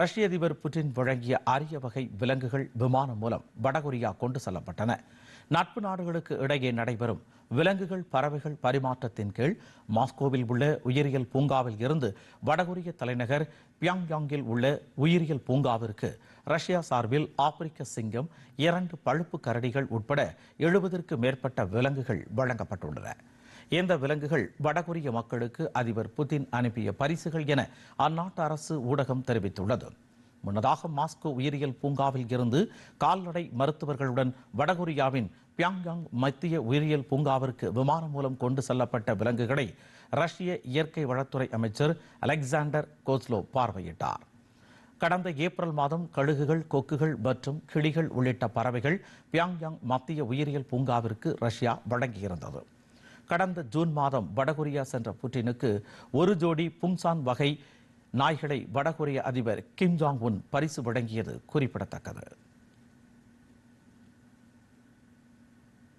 ரஷ்ய அதிபர் புட்டின் வழங்கிய அரிய வகை விலங்குகள் விமானம் மூலம் வடகொரியா கொண்டு செல்லப்பட்டன. நட்பு நாடுகளுக்கு இடையே நடைபெறும் விலங்குகள் பறவைகள் பரிமாற்றத்தின் கீழ் மாஸ்கோவில் உள்ள உயிரியல் பூங்காவில் இருந்து வடகொரிய தலைநகர் பியாங்யாங்கில் உள்ள உயிரியல் பூங்காவிற்கு ரஷ்யா சார்பில் ஆப்பிரிக்க சிங்கம் இரண்டு பழுப்பு கரடிகள் உட்பட எழுபதற்கு மேற்பட்ட விலங்குகள் வழங்கப்பட்டுள்ளன. இந்த விலங்குகள் வடகொரிய மக்களுக்கு அதிபர் புதின் அனுப்பிய பரிசுகள் என அந்நாட்டு அரசு ஊடகம் தெரிவித்துள்ளது. முன்னதாக மாஸ்கோ உயிரியல் பூங்காவில் இருந்து கால்நடை மருத்துவர்களுடன் வடகொரியாவின் பியாங்யாங் மத்திய உயிரியல் பூங்காவிற்கு விமானம் மூலம் கொண்டு செல்லப்பட்ட விலங்குகளை ரஷ்ய இயற்கை வளத்துறை அமைச்சர் அலெக்சாண்டர் கோஸ்லோ பார்வையிட்டார். கடந்த ஏப்ரல் மாதம் கழுகுகள் கொக்குகள் மற்றும் கிளிகள் உள்ளிட்ட பறவைகள் பியாங்யாங் மத்திய உயிரியல் பூங்காவிற்கு ரஷ்யா வழங்கியிருந்தது. கடந்த ஜூன் மாதம் வடகொரியா சென்ற புட்டினுக்கு ஒரு ஜோடி புங்சான் வகை நாய்களை வடகொரிய அதிபர் கிம் ஜாங் உன் பரிசு வழங்கியது குறிப்பிடத்தக்கது.